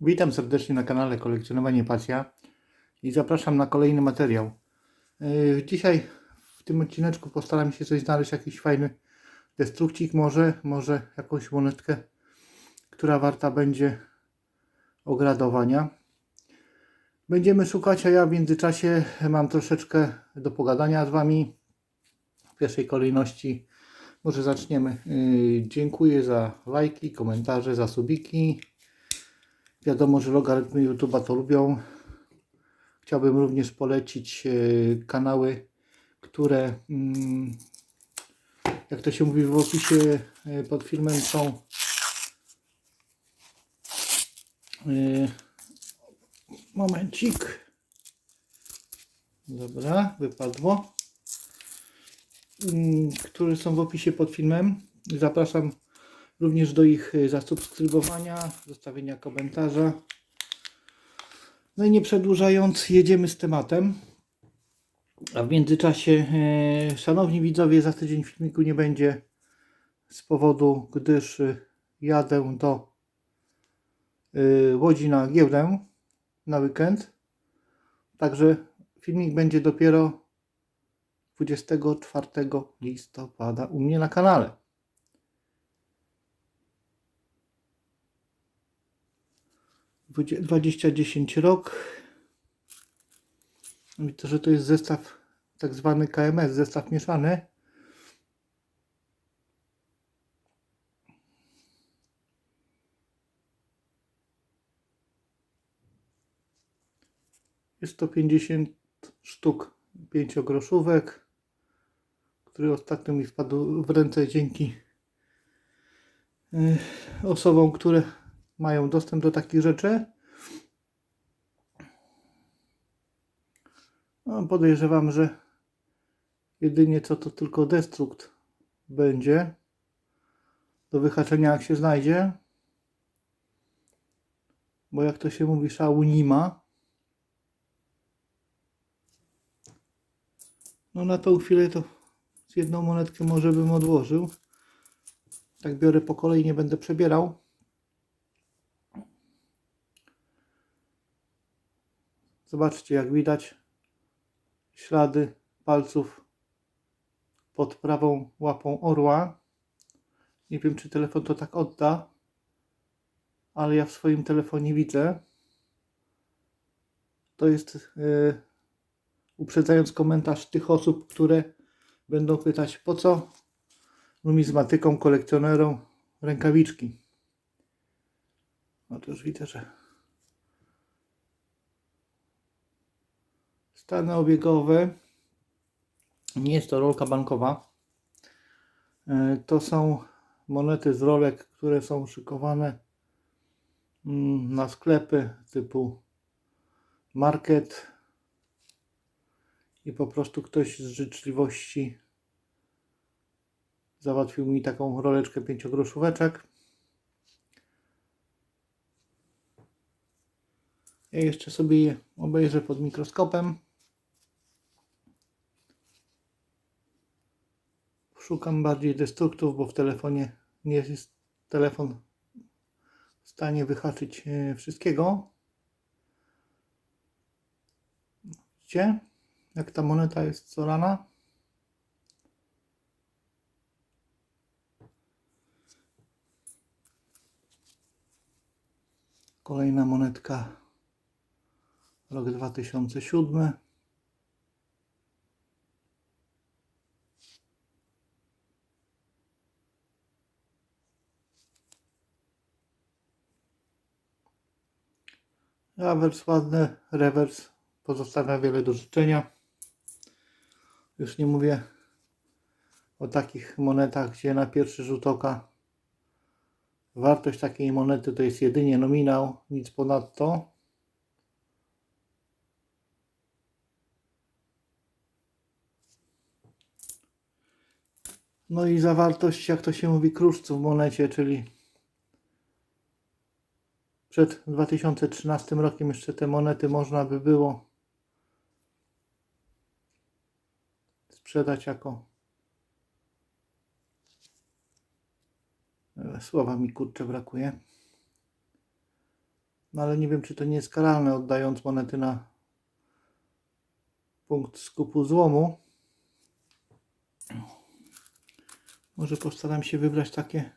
Witam serdecznie na kanale Kolekcjonowanie Pasja i zapraszam na kolejny materiał. Yy, Dzisiaj w tym odcineczku postaram się coś znaleźć, jakiś fajny destrukcik może, może jakąś monetkę, która warta będzie ogradowania. Będziemy szukać, a ja w międzyczasie mam troszeczkę do pogadania z Wami. W pierwszej kolejności może zaczniemy. Yy, Dziękuję za lajki, komentarze, za subiki. Wiadomo, że logarytmy YouTube'a to lubią. Chciałbym również polecić e, kanały, które, mm, jak to się mówi w opisie e, pod filmem, są e, momencik. Dobra, wypadło. Mm, Które są w opisie pod filmem. Zapraszam również do ich y, zasubskrybowania, zostawienia komentarza. No i nie przedłużając, jedziemy z tematem. A w międzyczasie, e, szanowni widzowie, za tydzień filmiku nie będzie z powodu, gdyż y, jadę do y, Łodzi na giełdę na weekend. Także filmik będzie dopiero 24 listopada u mnie na kanale. 2010 rok. Widzę, że to jest zestaw tak zwany KMS, zestaw mieszany. Jest to 50 sztuk pięciogroszówek, który ostatnio mi wpadł w ręce dzięki y, osobom, które mają dostęp do takich rzeczy. No, podejrzewam, że jedynie co to tylko destrukt będzie do wyhaczenia jak się znajdzie. Bo jak to się mówi, szału nie ma. No na tą chwilę to z jedną monetkę może bym odłożył. Tak biorę po kolei, nie będę przebierał. Zobaczcie, jak widać ślady palców pod prawą łapą orła. Nie wiem, czy telefon to tak odda, ale ja w swoim telefonie widzę. To jest, yy, uprzedzając komentarz tych osób, które będą pytać, po co numizmatyką, kolekcjonerom rękawiczki. No to już widzę, że Stany obiegowe. Nie jest to rolka bankowa. E, To są monety z rolek, które są szykowane mm, na sklepy typu market i po prostu ktoś z życzliwości załatwił mi taką roleczkę pięciogroszóweczek. Ja jeszcze sobie je obejrzę pod mikroskopem. Szukam bardziej destruktów, bo w telefonie nie jest telefon w stanie wyhaczyć e, wszystkiego. Widzicie, jak ta moneta jest solana? Kolejna monetka rok 2007. Rewers ładny, rewers pozostawia wiele do życzenia. Już nie mówię o takich monetach, gdzie na pierwszy rzut oka wartość takiej monety to jest jedynie nominał, nic ponadto. No i zawartość, jak to się mówi, kruszcu w monecie, czyli przed 2013 rokiem jeszcze te monety można by było sprzedać jako E, słowa mi kurczę brakuje No ale nie wiem, czy to nie jest karalne, oddając monety na punkt skupu złomu. Może postaram się wybrać takie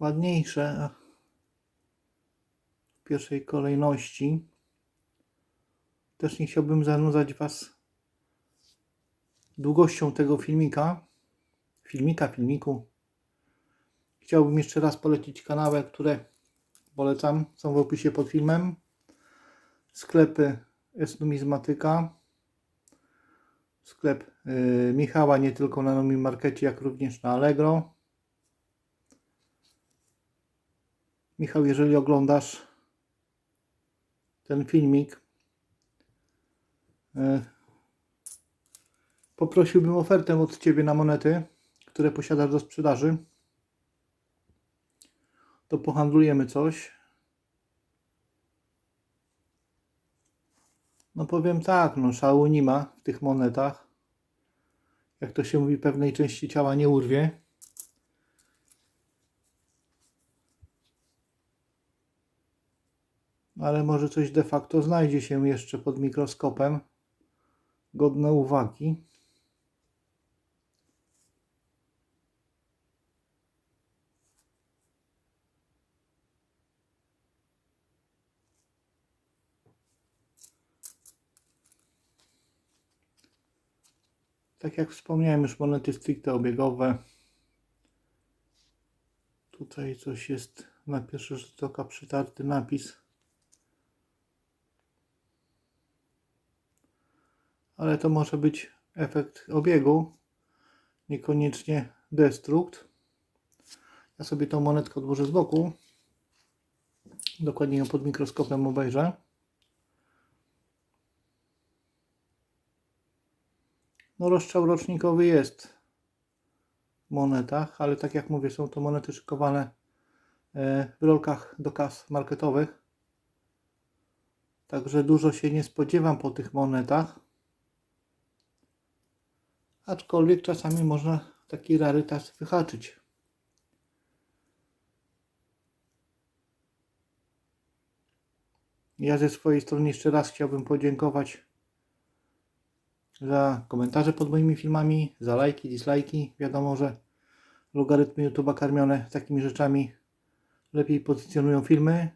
ładniejsze pierwszej kolejności. Też nie chciałbym zanudzać Was długością tego filmika. Filmika, filmiku. Chciałbym jeszcze raz polecić kanały, które polecam. Są w opisie pod filmem. Sklepy Esnumizmatyka. Sklep y, Michała nie tylko na Nomi Markecie, jak również na Allegro. Michał, jeżeli oglądasz ten filmik, y, poprosiłbym ofertę od Ciebie na monety, które posiadasz do sprzedaży. To pohandlujemy coś. No powiem tak, no szału nie ma w tych monetach. Jak to się mówi, pewnej części ciała nie urwie. Ale może coś de facto znajdzie się jeszcze pod mikroskopem. Godne uwagi. Tak jak wspomniałem już monety stricte obiegowe. Tutaj coś jest na pierwszy rzut oka przytarty napis. Ale to może być efekt obiegu, niekoniecznie destrukt. Ja sobie tą monetkę odłożę z boku. Dokładnie ją pod mikroskopem obejrzę. No rozstrzał rocznikowy jest w monetach, ale tak jak mówię, są to monety szykowane e, w rolkach do kas marketowych. Także dużo się nie spodziewam po tych monetach. Aczkolwiek czasami można taki rarytas wyhaczyć. Ja ze swojej strony jeszcze raz chciałbym podziękować za komentarze pod moimi filmami, za lajki, dislajki. Wiadomo, że logarytmy YouTube'a karmione takimi rzeczami lepiej pozycjonują filmy.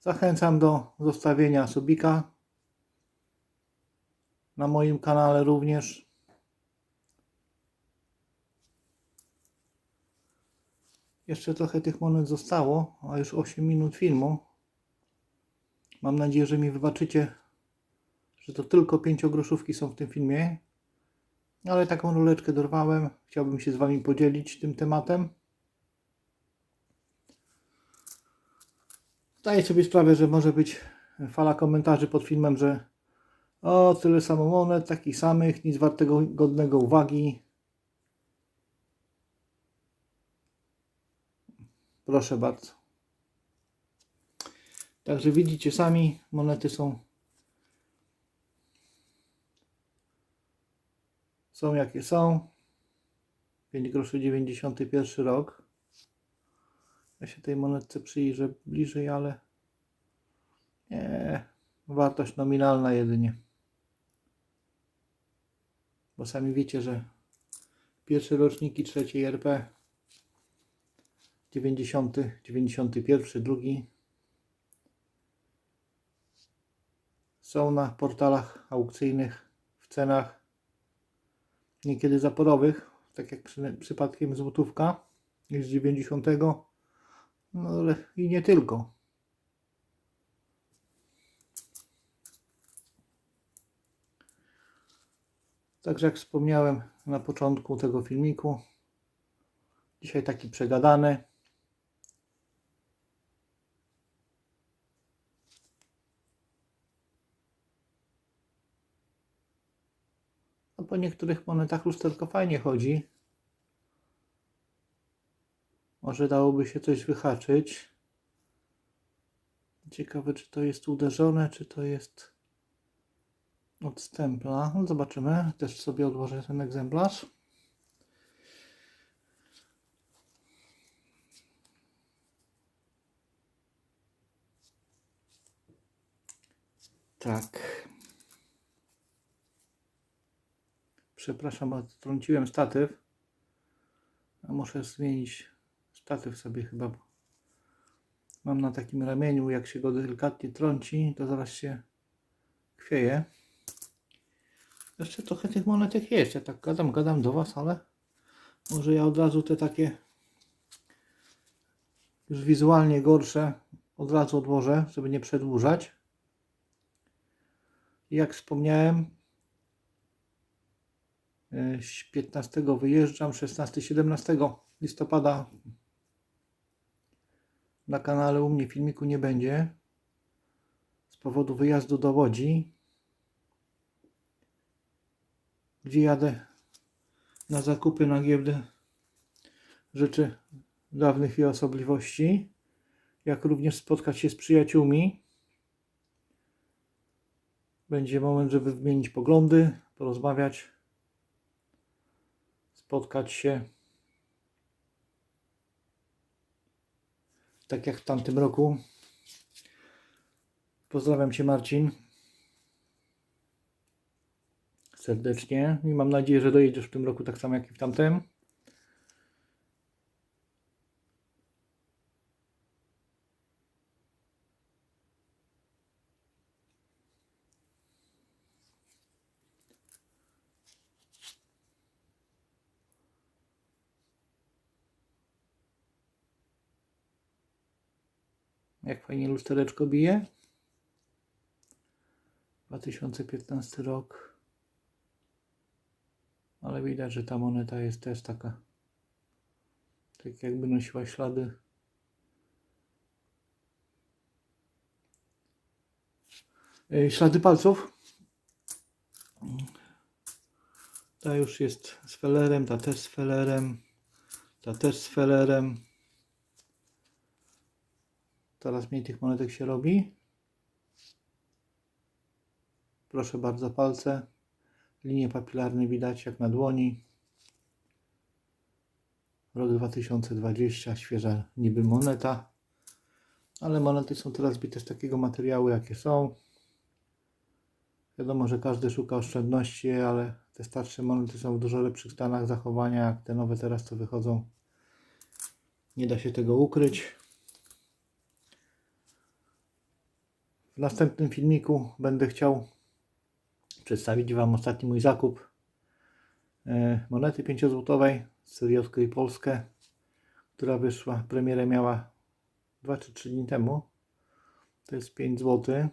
Zachęcam do zostawienia subika na moim kanale również. Jeszcze trochę tych monet zostało, a już 8 minut filmu. Mam nadzieję, że mi wybaczycie że to tylko pięciogroszówki są w tym filmie. Ale taką roleczkę dorwałem. Chciałbym się z Wami podzielić tym tematem. Zdaję sobie sprawę, że może być fala komentarzy pod filmem, że o, tyle samo monet, takich samych, nic wartego, godnego uwagi. Proszę bardzo. Także widzicie sami, monety są są jakie są. 5 groszy 91 rok. Ja się tej monetce przyjrzę bliżej, ale nie, wartość nominalna jedynie. Bo sami wiecie, że pierwsze roczniki trzeciej RP 90, 91, drugi są na portalach aukcyjnych w cenach niekiedy zaporowych, tak jak przy, przypadkiem złotówka z 90, no ale i nie tylko. Także jak wspomniałem na początku tego filmiku, dzisiaj taki przegadany. No po niektórych monetach lusterko fajnie chodzi. Może dałoby się coś wyhaczyć. Ciekawe, czy to jest uderzone, czy to jest od stempla. No zobaczymy. Też sobie odłożę ten egzemplarz. Tak. Przepraszam, odtrąciłem statyw. A muszę zmienić statyw sobie chyba. Mam na takim ramieniu, jak się go delikatnie trąci, to zaraz się chwieje. Jeszcze trochę tych monetek jest. Ja tak gadam, gadam do Was, ale może ja od razu te takie już wizualnie gorsze od razu odłożę, żeby nie przedłużać. Jak wspomniałem, 15 wyjeżdżam, 16-17 listopada. Na kanale u mnie filmiku nie będzie. Z powodu wyjazdu do Łodzi, gdzie jadę? Na zakupy na giełdę rzeczy dawnych i osobliwości, jak również spotkać się z przyjaciółmi. Będzie moment, żeby wymienić poglądy, porozmawiać, spotkać się. Tak jak w tamtym roku. Pozdrawiam Cię, Marcin. Serdecznie i mam nadzieję, że dojedziesz w tym roku tak samo jak i w tamtym. Jak fajnie lustereczko bije. 2015 rok. Ale widać, że ta moneta jest też taka. Tak jakby nosiła ślady. E, Ślady palców. Ta już jest z felerem, ta też z felerem, ta też z felerem. Coraz mniej tych monetek się robi. Proszę bardzo, palce. Linie papilarne widać jak na dłoni. Rok 2020, świeża niby moneta. Ale monety są teraz bite z takiego materiału, jakie są. Wiadomo, że każdy szuka oszczędności, ale te starsze monety są w dużo lepszych stanach zachowania, jak te nowe teraz co wychodzą. Nie da się tego ukryć. W następnym filmiku będę chciał przedstawić Wam ostatni mój zakup e, monety 5-złotowej z serii Odkryj Polskę, która wyszła, premierę miała 2 czy 3 dni temu. To jest 5 zł.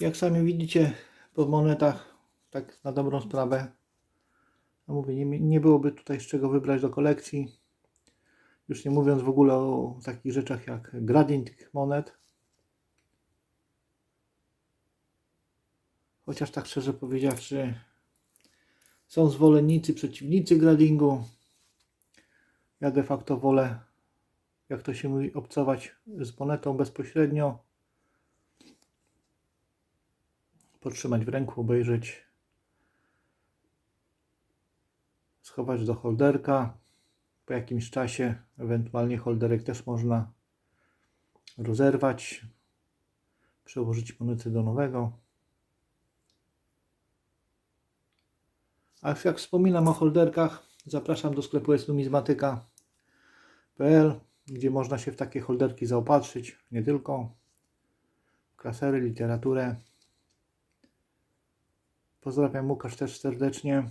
Jak sami widzicie po monetach, tak na dobrą sprawę, no mówię, nie, nie byłoby tutaj z czego wybrać do kolekcji. Już nie mówiąc w ogóle o takich rzeczach jak gradient tych monet. Chociaż tak szczerze powiedziawszy, są zwolennicy, przeciwnicy gradingu. Ja de facto wolę, jak to się mówi, obcować z monetą bezpośrednio. Potrzymać w ręku, obejrzeć schować do holderka. Po jakimś czasie, ewentualnie holderek też można rozerwać, przełożyć monety do nowego. A jak wspominam o holderkach, zapraszam do sklepu esnumizmatyka.pl, gdzie można się w takie holderki zaopatrzyć, nie tylko klasery, literaturę. Pozdrawiam Łukasz też serdecznie.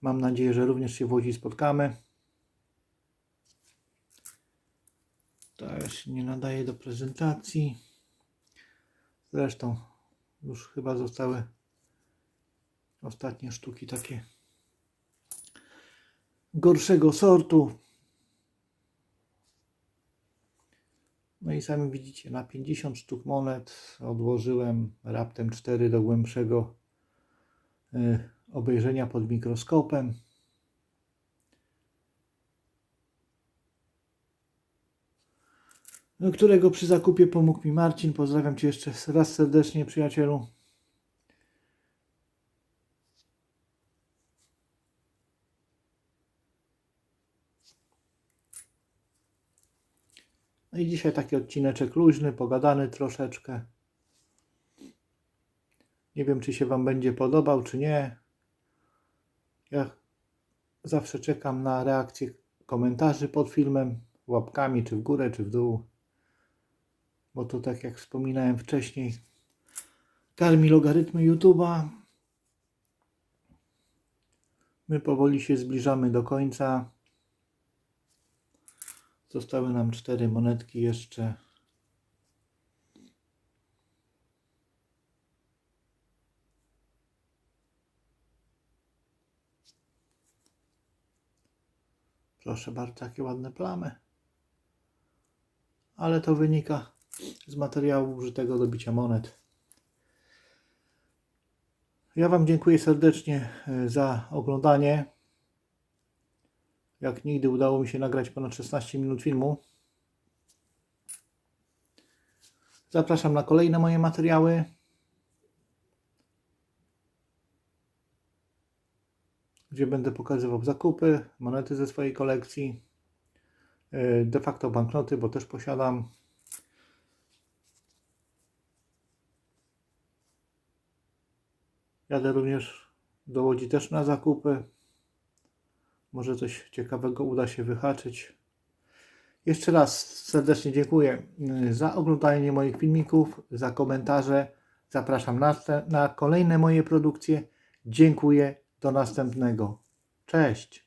Mam nadzieję, że również się w Łodzi spotkamy. To się nie nadaje do prezentacji. Zresztą już chyba zostały ostatnie sztuki takie gorszego sortu. No i sami widzicie, na 50 sztuk monet odłożyłem raptem 4 do głębszego y, obejrzenia pod mikroskopem. No, którego przy zakupie pomógł mi Marcin. Pozdrawiam Cię jeszcze raz serdecznie, przyjacielu. No i dzisiaj taki odcineczek luźny, pogadany troszeczkę. Nie wiem, czy się Wam będzie podobał, czy nie. Ja zawsze czekam na reakcję komentarzy pod filmem, łapkami, czy w górę, czy w dół. Bo to tak jak wspominałem wcześniej, karmi logarytmy YouTube'a. My powoli się zbliżamy do końca. Zostały nam cztery monetki jeszcze. Proszę bardzo, jakie ładne plamy. Ale to wynika z materiału użytego do bicia monet. Ja Wam dziękuję serdecznie e, za oglądanie. Jak nigdy udało mi się nagrać ponad 16 minut filmu. Zapraszam na kolejne moje materiały. Gdzie będę pokazywał zakupy, monety ze swojej kolekcji, e, de facto banknoty, bo też posiadam. Jadę również do Łodzi też na zakupy. Może coś ciekawego uda się wyhaczyć. Jeszcze raz serdecznie dziękuję y, za oglądanie moich filmików, za komentarze. Zapraszam na, na kolejne moje produkcje. Dziękuję. Do następnego. Cześć.